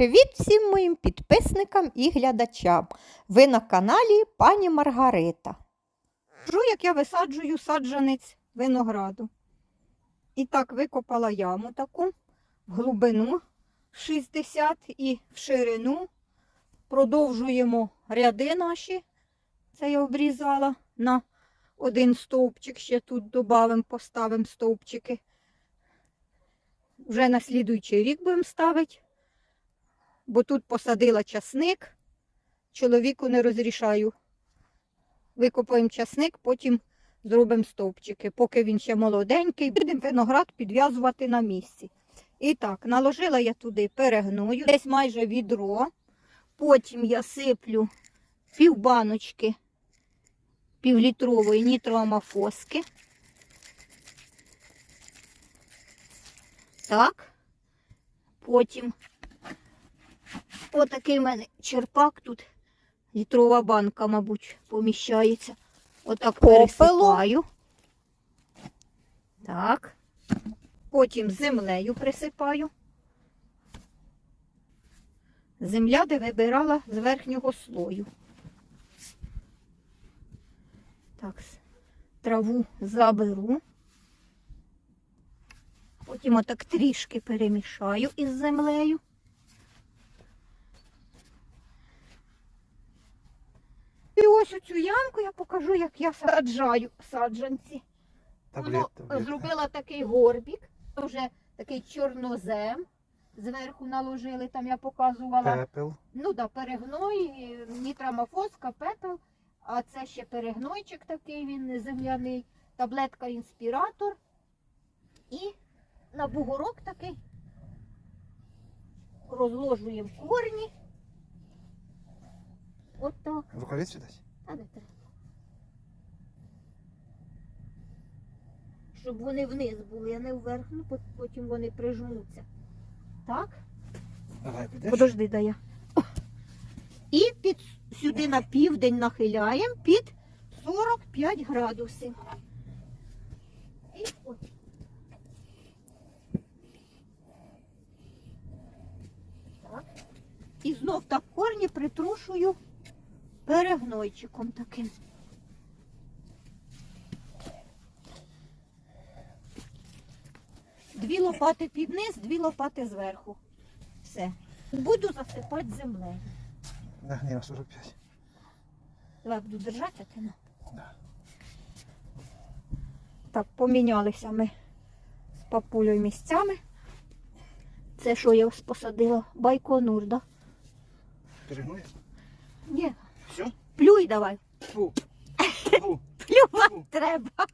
Привіт всім моїм підписникам і глядачам. Ви на каналі пані Маргарита. Кажу, як я висаджую саджанець винограду. І так викопала яму таку в глибину 60 і в ширину. Продовжуємо ряди наші. Це я обрізала на один стовпчик. Ще тут додамо, поставимо стовпчики. Вже на слідуючий рік будемо ставити бо тут посадила часник. Чоловіку не розрішаю. Викопаємо часник, потім зробимо стовпчики. Поки він ще молоденький, будемо виноград підв'язувати на місці. І так, наложила я туди перегною, десь майже відро. Потім я сиплю півбаночки півлітрової нітроамофоски. Так. Потім Отакий в мене черпак тут. Літрова банка, мабуть, поміщається. Отак Попелу. пересипаю. Так. Потім землею присипаю. Земля, де вибирала з верхнього слою. Так, траву заберу. Потім отак трішки перемішаю із землею. І ось цю ямку я покажу, як я саджаю саджанці. Воно зробила такий горбік, вже такий чорнозем. Зверху наложили, там я показувала. Пепел. Ну да, перегной, нітрамофоска, пепел. А це ще перегнойчик такий, він земляний, таблетка інспіратор. І на бугорок такий розложуємо корні. От так. Рукавиці десь? Та не треба. Щоб вони вниз були, а не вверх, ну потім вони прижмуться. Так? Давай, підеш. Подожди, дай я. О. І під, сюди на південь нахиляємо під 45 градусів. І от. Так. І знов так корні притрушую перегнойчиком таким. Дві лопати під низ, дві лопати зверху. Все. Буду засипати землею. Нагні на 45. Давай буду держати, ти на. Да. Так, помінялися ми з папулею місцями. Це що я посадила? Байконур, да? Перегнує? Ні, Все? плюй давай. Фу. Фу. Плювати треба.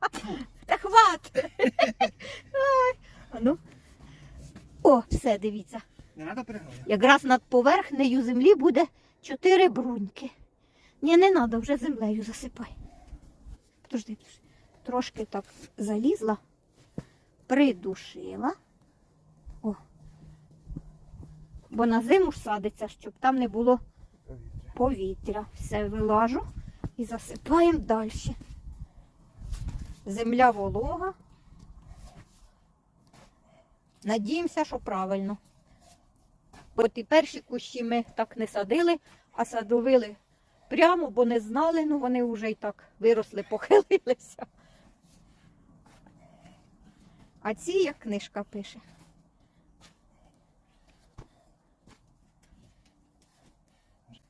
Та хват. А ну. О, все, дивіться. Не треба перегнує? Якраз над поверхнею землі буде чотири бруньки. Ні, не треба, вже землею засипай. Подожди, подожди. Трошки так залізла, придушила. О. Бо на зиму ж садиться, щоб там не було Повітря. Все вилажу і засипаємо далі. Земля волога. Надіємося, що правильно. От і перші кущі ми так не садили, а садовили прямо, бо не знали, ну вони вже і так виросли, похилилися. А ці, як книжка пише.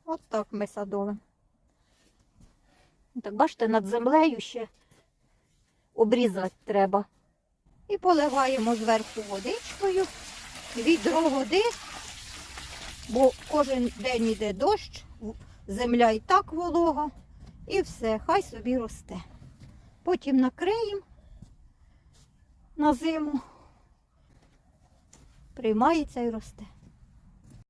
От так ми садовимо. Так бачите, над землею ще обрізати треба. І поливаємо зверху водичкою, відро води, бо кожен день йде дощ, земля і так волога, і все, хай собі росте. Потім накриємо на зиму, приймається і росте.